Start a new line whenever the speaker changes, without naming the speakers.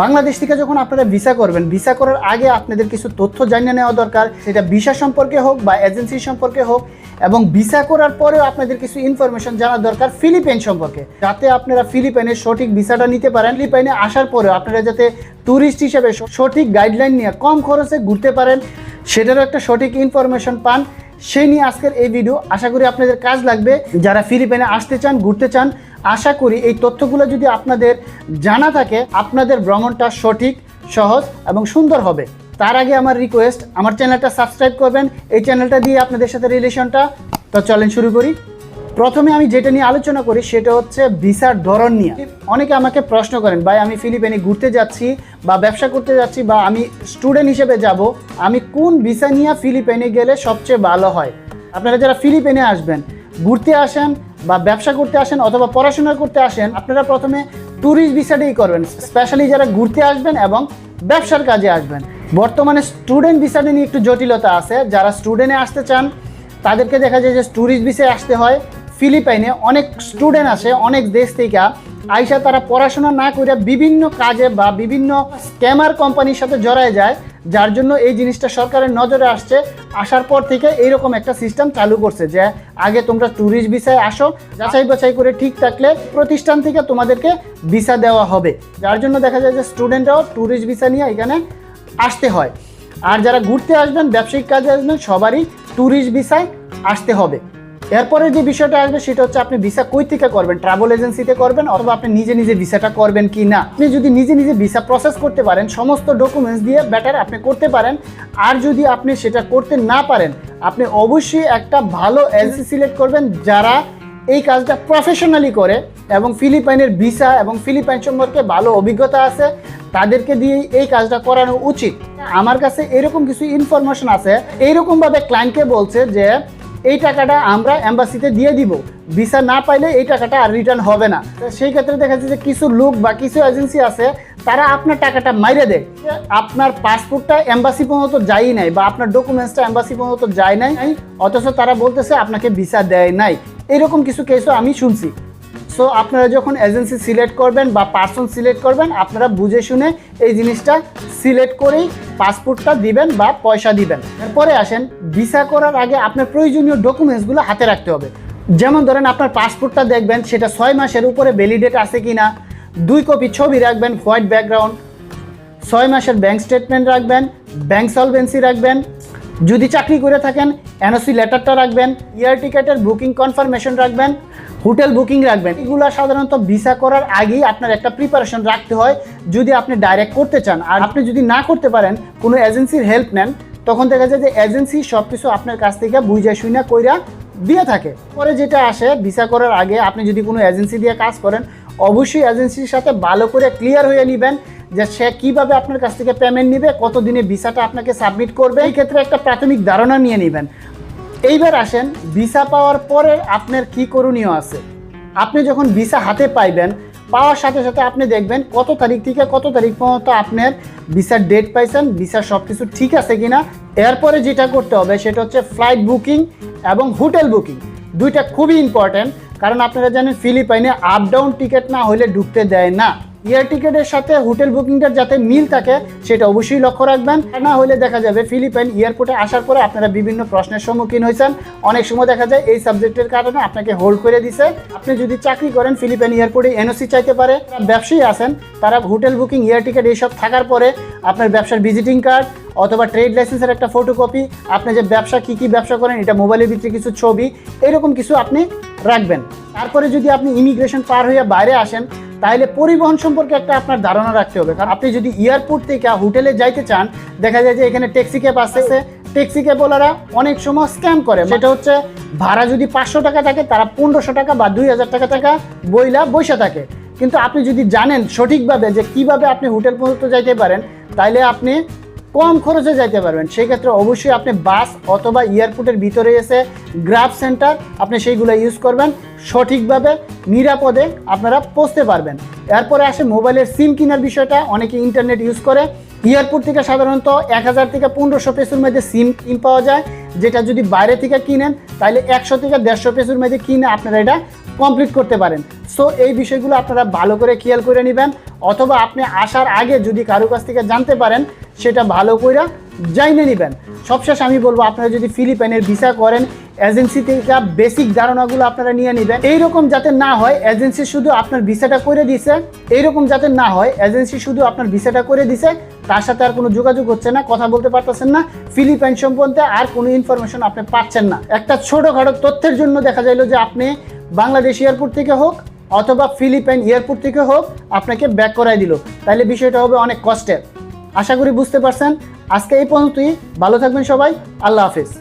বাংলাদেশ থেকে যখন আপনারা ভিসা করবেন ভিসা করার আগে আপনাদের কিছু তথ্য জানিয়ে নেওয়া দরকার। সেটা ভিসা সম্পর্কে হোক বা এজেন্সি সম্পর্কে হোক, এবং ভিসা করার পরেও আপনাদের কিছু ইনফরমেশন জানা দরকার ফিলিপাইন সম্পর্কে। যাতে আপনারা ফিলিপাইনের সঠিক ভিসাটা নিতে পারেন। ফিলিপাইনে আসার পরেও আপনারা যাতে ট্যুরিস্ট হিসেবে সঠিক গাইডলাইন নিয়ে কম খরচে ঘুরতে পারেন, সেটারও একটা সঠিক ইনফরমেশন পান। সেই নিয়ে আজকের এই ভিডিও আশা করি আপনাদের কাজ লাগবে। যারা ফিলিপাইনে আসতে চান, ঘুরতে চান আশা করি এই তথ্যগুলো যদি আপনাদের জানা থাকে, আপনাদের ভ্রমণটা সঠিক, সহজ এবং সুন্দর হবে। তার আগে আমার রিকোয়েস্ট আমার চ্যানেলটা সাবস্ক্রাইব করবেন। এই চ্যানেলটা দিয়ে আপনাদের সাথে রিলেশনটা তো চলেন শুরু করি। প্রথমে আমি যেটা নিয়ে আলোচনা করি, সেটা হচ্ছে ভিসার ধরন নিয়ে। অনেকে আমাকে প্রশ্ন করেন, ভাই, আমি ফিলিপাইনে ঘুরতে যাচ্ছি বা ব্যবসা করতে যাচ্ছি বা আমি স্টুডেন্ট হিসেবে যাব, আমি কোন ভিসা নিয়ে ফিলিপাইনে গেলে সবচেয়ে ভালো হয়? আপনারা যারা ফিলিপাইনে আসবেন, ঘুরতে আসেন বা ব্যবসা করতে আসেন অথবা পড়াশোনা করতে আসেন, আপনারা প্রথমে ট্যুরিস্ট ভিসাটাই করবেন স্পেশালি যারা ঘুরতে আসবেন এবং ব্যবসার কাজে আসবেন। বর্তমানে স্টুডেন্ট ভিসাটা নিয়ে একটু জটিলতা আছে। যারা স্টুডেন্টে আসতে চান, তাদেরকে দেখা যায় যে ট্যুরিস্ট ভিসায় আসতে হয়। ফিলিপাইনে অনেক স্টুডেন্ট আসে অনেক দেশ থেকে। আইসা তারা পড়াশোনা না করে বিভিন্ন কাজে বা বিভিন্ন স্ক্যামার কোম্পানির সাথে জড়ায় যায়। যার জন্য এই জিনিসটা সরকারের নজরে আসছে। আসার পর থেকে এইরকম একটা সিস্টেম চালু করছে যে আগে তোমরা ট্যুরিস্ট ভিসায় আসো, যাচাই বাছাই করে ঠিক থাকলে প্রতিষ্ঠান থেকে তোমাদেরকে ভিসা দেওয়া হবে। যার জন্য দেখা যায় যে স্টুডেন্টরাও ট্যুরিস্ট ভিসা নিয়ে এখানে আসতে হয়। আর যারা ঘুরতে আসবেন, ব্যবসায়িক কাজে আসবেন, সবারই ট্যুরিস্ট ভিসায় আসতে হবে। এরপরে যে বিষয়টা আসবে সেটা হচ্ছে আপনি ভিসা কই থেকে করবেন? ট্রাভেল এজেন্সিতে করবেন অথবা আপনি নিজে নিজে ভিসাটা করবেন কি না? আপনি যদি নিজে নিজে ভিসা প্রসেস করতে পারেন, সমস্ত ডকুমেন্টস দিয়ে বেটার আপনি করতে পারেন। আর যদি আপনি সেটা করতে না পারেন, আপনি অবশ্যই একটা ভালো এজেন্সি সিলেক্ট করবেন যারা এই কাজটা প্রফেশনালি করে এবং ফিলিপাইনের ভিসা এবং ফিলিপাইন সম্পর্কে ভালো অভিজ্ঞতা আছে, তাদেরকে দিয়েই এই কাজটা করানো উচিত। আমার কাছে এরকম কিছু ইনফরমেশন আছে। এইরকমভাবে ক্লায়েন্টকে বলছে যে এই টাকাটা আমরা অ্যাম্বাসিতে দিয়ে দিব। ভিসা না পাইলে এই টাকাটা আর রিটার্ন হবে না। সেই ক্ষেত্রে দেখা যাচ্ছে যে কিছু লোক বা কিছু এজেন্সি আছে, তারা আপনার টাকাটা মাইরে দেয়। আপনার পাসপোর্টটা এম্বাসি পর্যন্ত যাই নাই বা আপনার ডকুমেন্টসটা এম্বাসি পর্যন্ত যায় নাই, অথচ তারা বলতেছে আপনাকে ভিসা দেয় নাই। এরকম কিছু কেসও আমি শুনছি। সো আপনারা যখন এজেন্সি সিলেক্ট করবেন বা পার্সন সিলেক্ট করবেন, আপনারা বুঝে শুনে এই জিনিসটা সিলেক্ট করেই পাসপোর্টটা দিবেন বা পয়সা দিবেন। এরপরে আসেন ভিসা করার আগে আপনার প্রয়োজনীয় ডকুমেন্টসগুলো হাতে রাখতে হবে। যেমন ধরেন আপনার পাসপোর্টটা দেখবেন, সেটা ছয় মাসের উপরে ভ্যালিডেট আছে কি না দুই কপি ছবি রাখবেন হোয়াইট ব্যাকগ্রাউন্ড ছয় মাসের ব্যাংক স্টেটমেন্ট রাখবেন ব্যাংক সলভেন্সি রাখবেন। যদি চাকরি করে থাকেন এনওসি লেটারটা রাখবেন এয়ার টিকেটের বুকিং কনফার্মেশন রাখবেন। হোটেল বুকিং রাখবেন। এগুলো সাধারণত ভিসা করার আগেই আপনার একটা প্রিপারেশন রাখতে হয়। যদি আপনি ডাইরেক্ট করতে চান আর আপনি যদি না করতে পারেন, কোনো এজেন্সির হেল্প নেন, তখন দেখা যায় যে এজেন্সি সব কিছু আপনার কাছ থেকে বুঝে শুনে কইরা দিয়ে থাকে। পরে যেটা আসে, ভিসা করার আগে আপনি যদি কোনো এজেন্সি দিয়ে কাজ করেন, অবশ্যই এজেন্সির সাথে ভালো করে ক্লিয়ার হয়ে নেবেন যে সে কীভাবে আপনার কাছ থেকে পেমেন্ট নেবে কত দিনে ভিসাটা আপনাকে সাবমিট করবে। এই ক্ষেত্রে একটা প্রাথমিক ধারণা নিয়ে নেবেন। এইবার আসেন, ভিসা পাওয়ার পরে আপনার কি করণীয় আছে? আপনি যখন ভিসা হাতে পাইবেন, পাওয়ার সাথে সাথে আপনি দেখবেন কত তারিখ থেকে কত তারিখ পর্যন্ত আপনার ভিসার ডেট পাইছেন ভিসা সব কিছু ঠিক আছে কি না এরপরে যেটা করতে হবে সেটা হচ্ছে ফ্লাইট বুকিং এবং হোটেল বুকিং দুইটা খুবই ইম্পর্ট্যান্ট কারণ আপনারা জানেন ফিলিপাইনে আপ ডাউন টিকিট না হলে ঢুকতে দেয় না। এয়ার টিকেটের সাথে হোটেল বুকিংটার যাতে মিল থাকে, সেটা অবশ্যই লক্ষ্য রাখবেন। না হলে দেখা যাবে ফিলিপাইন এয়ারপোর্টে আসার পরে আপনারা বিভিন্ন প্রশ্নের সম্মুখীন হয়েছেন। অনেক সময় দেখা যায় এই সাবজেক্টের কারণে আপনাকে হোল্ড করে দিছে। আপনি যদি চাকরি করেন ফিলিপাইন এয়ারপোর্টে এনওসি চাইতে পারে ব্যবসায়ী আছেন, তারা হোটেল বুকিং, এয়ার টিকেট এইসব থাকার পরে আপনার ব্যবসার ভিজিটিং কার্ড অথবা ট্রেড লাইসেন্সের একটা ফটোকপি, আপনি যে ব্যবসা, কী কী ব্যবসা করেন, এটা মোবাইলের ভিতরে কিছু ছবি, এরকম কিছু আপনি রাখবেন। তারপরে যদি আপনি ইমিগ্রেশন পার হয়ে বাইরে আসেন তাহলে পরিবহন সম্পর্কে একটা আপনার ধারণা রাখতে হবে। কারণ আপনি যদি এয়ারপোর্ট থেকে হোটেলে যাইতে চান, দেখা যায় যে এখানে ট্যাক্সি ক্যাব আসতেছে। ট্যাক্সি ক্যাবওয়ালারা অনেক সময় স্ক্যাম করে। সেটা হচ্ছে ভাড়া যদি পাঁচশো টাকা থাকে, তারা পনেরোশো টাকা বা দুই হাজার টাকা টাকা বইলা বসে থাকে। কিন্তু আপনি যদি জানেন সঠিকভাবে যে কীভাবে আপনি হোটেল পর্যন্ত যাইতে পারেন তাইলে আপনি কম খরচে যাইতে পারবেন। সেই ক্ষেত্রে অবশ্যই আপনি বাস অথবা এয়ারপোর্টের ভিতরে এসে গ্রাফ সেন্টার আপনি সেইগুলো ইউজ করবেন। সঠিকভাবে, নিরাপদে আপনারা পৌঁছতে পারবেন। এরপরে আসে মোবাইলের সিম কেনার বিষয়টা। অনেকে ইন্টারনেট ইউজ করে। এয়ারপোর্ট থেকে সাধারণত এক হাজার থেকে পনেরোশো পেসুর মধ্যে সিম কিন পাওয়া যায়। যেটা যদি বাইরে থেকে কিনেন তাহলে একশো থেকে দেড়শো পেসুর মধ্যে কিনে আপনারা এটা কমপ্লিট করতে পারেন। সো এই বিষয়গুলো আপনারা ভালো করে খেয়াল করে নেবেন। অথবা আপনি আসার আগে যদি কারও কাছ থেকে জানতে পারেন সেটা ভালো করে জাইনে নেবেন। সবশেষ আমি বলব, আপনারা যদি ফিলিপাইনের ভিসা করেন, এজেন্সি থেকে বেসিক ধারণাগুলো আপনারা নিয়ে নেবেন। এইরকম যাতে না হয়, এজেন্সি শুধু আপনার ভিসাটা করে দিছে, এইরকম যাতে না হয়, এজেন্সি শুধু আপনার ভিসাটা করে দিছে, তার সাথে আর কোনো যোগাযোগ হচ্ছে না, কথা বলতে পারতেছেন না, ফিলিপাইন সম্বন্ধে আর কোনো ইনফরমেশন আপনি পাচ্ছেন না। একটা ছোটোখাটো তথ্যের জন্য দেখা যাইলো যে আপনি বাংলাদেশ এয়ারপোর্ট থেকে হোক, অথবা ফিলিপাইন এয়ারপোর্ট থেকে হোক, আপনাকে ব্যাক করাই দিল। তাহলে বিষয়টা হবে অনেক কষ্টের। আশা করি বুঝতে পারছেন। আজকে এই পর্যন্তই। ভালো থাকবেন সবাই। আল্লাহ হাফিজ।